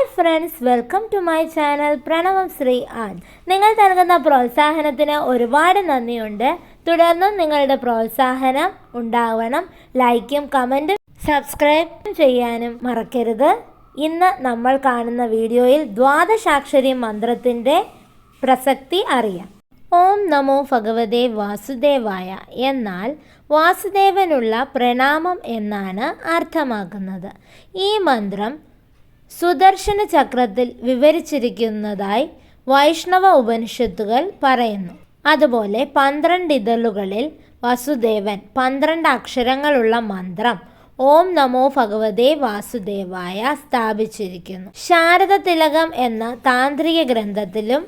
Hi friends welcome to my channel Pranavam Sree an നിങ്ങൾ നൽകുന്ന പ്രോത്സാഹനത്തിന് ഒരുപാട് നന്ദിയുണ്ട്. തുടർന്നും നിങ്ങളുടെ പ്രോത്സാഹനം ഉണ്ടാവണം. ലൈക്കും കമന്റും സബ്സ്ക്രൈബ് ചെയ്യാനും മറക്കരുത്. ഇന്ന് നമ്മൾ കാണുന്ന വീഡിയോയിൽ ദ്വാദശാക്ഷരി മന്ത്രത്തിന്റെ പ്രസക്തി അറിയാം. ഓം നമോ ഭഗവതേ വാസുദേവായ. എന്നാൽ വാസുദേവനുള്ള പ്രണാമം എന്നാണ് അർത്ഥമാക്കുന്നത്. ഈ മന്ത്രം സുദർശന ചക്രത്തിൽ വിവരിച്ചിരിക്കുന്നതായി വൈഷ്ണവ ഉപനിഷത്തുകൾ പറയുന്നു. അതുപോലെ പന്ത്രണ്ട് ഇതളുകളിൽ വസുദേവൻ പന്ത്രണ്ട് അക്ഷരങ്ങളുള്ള മന്ത്രം ഓം നമോ ഭഗവതേ വാസുദേവായ സ്ഥാപിച്ചിരിക്കുന്നു. ശാരദ തിലകം എന്ന താന്ത്രിക ഗ്രന്ഥത്തിലും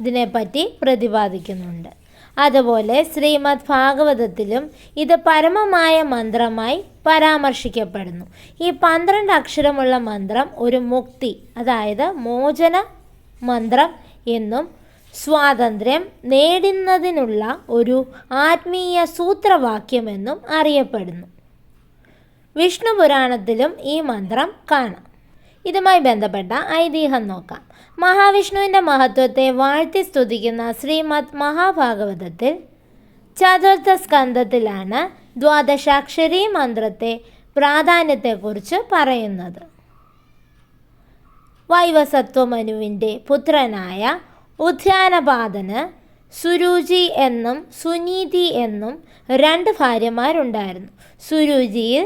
ഇതിനെപ്പറ്റി പ്രതിപാദിക്കുന്നുണ്ട്. അതുപോലെ ശ്രീമദ് ഭാഗവതത്തിലും ഇത് പരമമായ മന്ത്രമായി പരാമർശിക്കപ്പെടുന്നു. ഈ പന്ത്രണ്ട് അക്ഷരമുള്ള മന്ത്രം ഒരു മുക്തി അതായത് മോചന മന്ത്രം എന്നും സ്വാതന്ത്ര്യം നേടുന്നതിനുള്ള ഒരു ആത്മീയ സൂത്രവാക്യമെന്നും അറിയപ്പെടുന്നു. വിഷ്ണു പുരാണത്തിലും ഈ മന്ത്രം കാണാം. ഇതുമായി ബന്ധപ്പെട്ട ഐതിഹ്യം നോക്കാം. മഹാവിഷ്ണുവിന്റെ മഹത്വത്തെ വാഴ്ത്തി സ്തുതിക്കുന്ന ശ്രീമദ് മഹാഭാഗവതത്തിൽ ചതുർത്ഥ സ്കന്ധത്തിലാണ് ദ്വാദശാക്ഷരി മന്ത്രത്തെ പ്രാധാന്യത്തെക്കുറിച്ച് പറയുന്നത്. വൈവസത്വമനുവിന്റെ പുത്രനായ ഉദ്യാനപാതന് സുരുചി എന്നും സുനീതി എന്നും രണ്ട് ഭാര്യമാരുണ്ടായിരുന്നു. സുരുചിയിൽ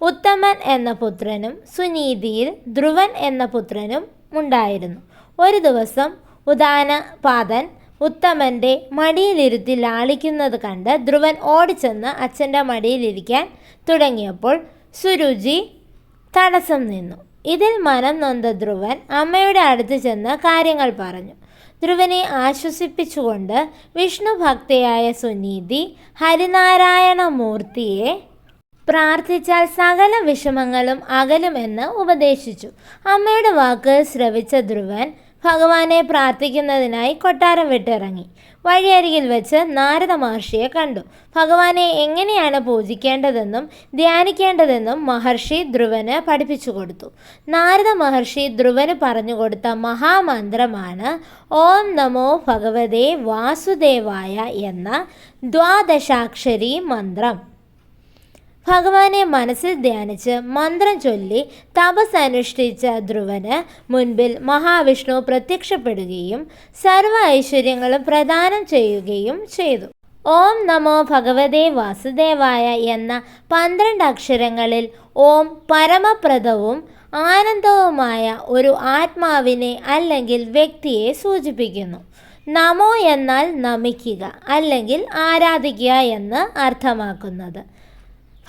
ഉത്തമൻ എന്ന പുത്രനും സുനീതിയിൽ ധ്രുവൻ എന്ന പുത്രനും ഉണ്ടായിരുന്നു. ഒരു ദിവസം ഉദാനപാദൻ ഉത്തമന്റെ മടിയിലിരുത്തി ലാളിക്കുന്നത് കണ്ട് ധ്രുവൻ ഓടിച്ചെന്ന് അച്ഛന്റെ മടിയിലിരിക്കാൻ തുടങ്ങിയപ്പോൾ സുരുചി തടസ്സം നിന്നു. ഇതിൽ മനം നൊന്ത ധ്രുവൻ അമ്മയുടെ അടുത്ത് ചെന്ന് കാര്യങ്ങൾ പറഞ്ഞു. ധ്രുവനെ ആശ്വസിപ്പിച്ചുകൊണ്ട് വിഷ്ണു ഭക്തയായ സുനീതി ഹരിനാരായണ മൂർത്തിയെ പ്രാർത്ഥിച്ചാൽ സകല വിഷമങ്ങളും അകലുമെന്ന് ഉപദേശിച്ചു. അമ്മയുടെ വാക്ക് ശ്രവിച്ച ധ്രുവൻ ഭഗവാനെ പ്രാർത്ഥിക്കുന്നതിനായി കൊട്ടാരം വിട്ടിറങ്ങി. വഴിയരികിൽ വെച്ച് നാരദ മഹർഷിയെ കണ്ടു. ഭഗവാനെ എങ്ങനെയാണ് പൂജിക്കേണ്ടതെന്നും ധ്യാനിക്കേണ്ടതെന്നും മഹർഷി ധ്രുവന് പഠിപ്പിച്ചു കൊടുത്തു. നാരദ മഹർഷി ധ്രുവന് പറഞ്ഞു കൊടുത്ത മഹാമന്ത്രമാണ് ഓം നമോ ഭഗവതേ വാസുദേവായ എന്ന ദ്വാദശാക്ഷരി മന്ത്രം. ഭഗവാനെ മനസ്സിൽ ധ്യാനിച്ച് മന്ത്രം ചൊല്ലി തപസ് അനുഷ്ഠിച്ച ധ്രുവന് മുൻപിൽ മഹാവിഷ്ണു പ്രത്യക്ഷപ്പെടുകയും സർവ ഐശ്വര്യങ്ങളും പ്രദാനം ചെയ്യുകയും ചെയ്തു. ഓം നമോ ഭഗവതേ വാസുദേവായ എന്ന പന്ത്രണ്ട് അക്ഷരങ്ങളിൽ ഓം പരമപ്രദവും ആനന്ദവുമായ ഒരു ആത്മാവിനെ അല്ലെങ്കിൽ വ്യക്തിയെ സൂചിപ്പിക്കുന്നു. നമോ എന്നാൽ നമിക്കുക അല്ലെങ്കിൽ ആരാധിക്കുക എന്ന് അർത്ഥമാക്കുന്നത്.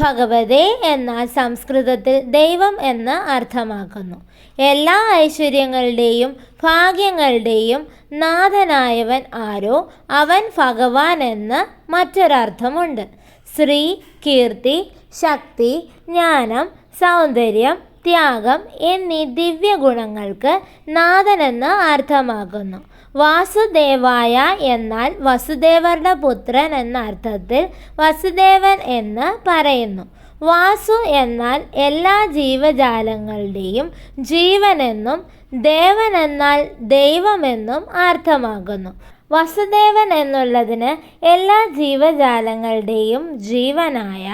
ഭഗവതേ എന്നാൽ സംസ്കൃതത്തിൽ ദൈവം എന്ന് അർത്ഥമാക്കുന്നു. എല്ലാ ഐശ്വര്യങ്ങളുടെയും ഭാഗ്യങ്ങളുടെയും നാഥനായവൻ ആരോ? അവൻ ഭഗവാൻ എന്ന് മറ്റൊരർത്ഥമുണ്ട്. ശ്രീ കീർത്തി ശക്തി ജ്ഞാനം സൗന്ദര്യം ത്യാഗം എന്നീ ദിവ്യഗുണങ്ങൾക്ക് നാഥനെന്ന് അർത്ഥമാക്കുന്നു. വാസുദേവായ എന്നാൽ വസുദേവരുടെ പുത്രൻ എന്ന അർത്ഥത്തിൽ വസുദേവൻ എന്ന് പറയുന്നു. വാസു എന്നാൽ എല്ലാ ജീവജാലങ്ങളുടെയും ജീവനെന്നും ദേവൻ എന്നാൽ ദൈവമെന്നും അർത്ഥമാകുന്നു വസുദേവൻ എന്നുള്ളതിന് എല്ലാ ജീവജാലങ്ങളുടെയും ജീവനായ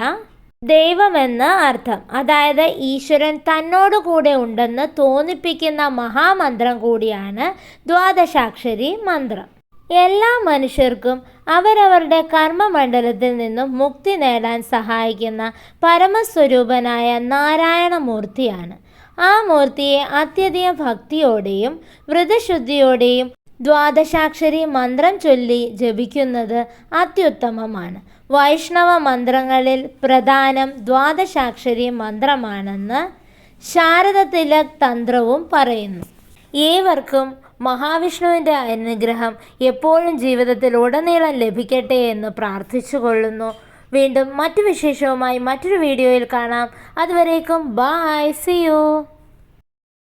ദൈവമെന്ന് അർത്ഥം. അതായത് ഈശ്വരൻ തന്നോട് കൂടെ ഉണ്ടെന്ന് തോന്നിപ്പിക്കുന്ന മഹാമന്ത്രം കൂടിയാണ് ദ്വാദശാക്ഷരി മന്ത്രം. എല്ലാ മനുഷ്യർക്കും അവരവരുടെ കർമ്മമണ്ഡലത്തിൽ നിന്നും മുക്തി നേടാൻ സഹായിക്കുന്ന പരമസ്വരൂപനായ നാരായണമൂർത്തിയാണ്. ആ മൂർത്തിയെ അത്യധികം ഭക്തിയോടെയും വ്രതശുദ്ധിയോടെയും ദ്വാദശാക്ഷരി മന്ത്രം ചൊല്ലി ജപിക്കുന്നത് അത്യുത്തമമാണ്. വൈഷ്ണവ മന്ത്രങ്ങളിൽ പ്രധാനം ദ്വാദശാക്ഷരി മന്ത്രമാണെന്ന് ശാരദ തിലക് തന്ത്രവും പറയുന്നു. ഏവർക്കും മഹാവിഷ്ണുവിന്റെ അനുഗ്രഹം എപ്പോഴും ജീവിതത്തിൽ ഉടനീളം ലഭിക്കട്ടെ എന്ന് പ്രാർത്ഥിച്ചുകൊള്ളുന്നു. വീണ്ടും മറ്റു വിശേഷവുമായി മറ്റൊരു വീഡിയോയിൽ കാണാം. അതുവരേക്കും ബായ് സി യു.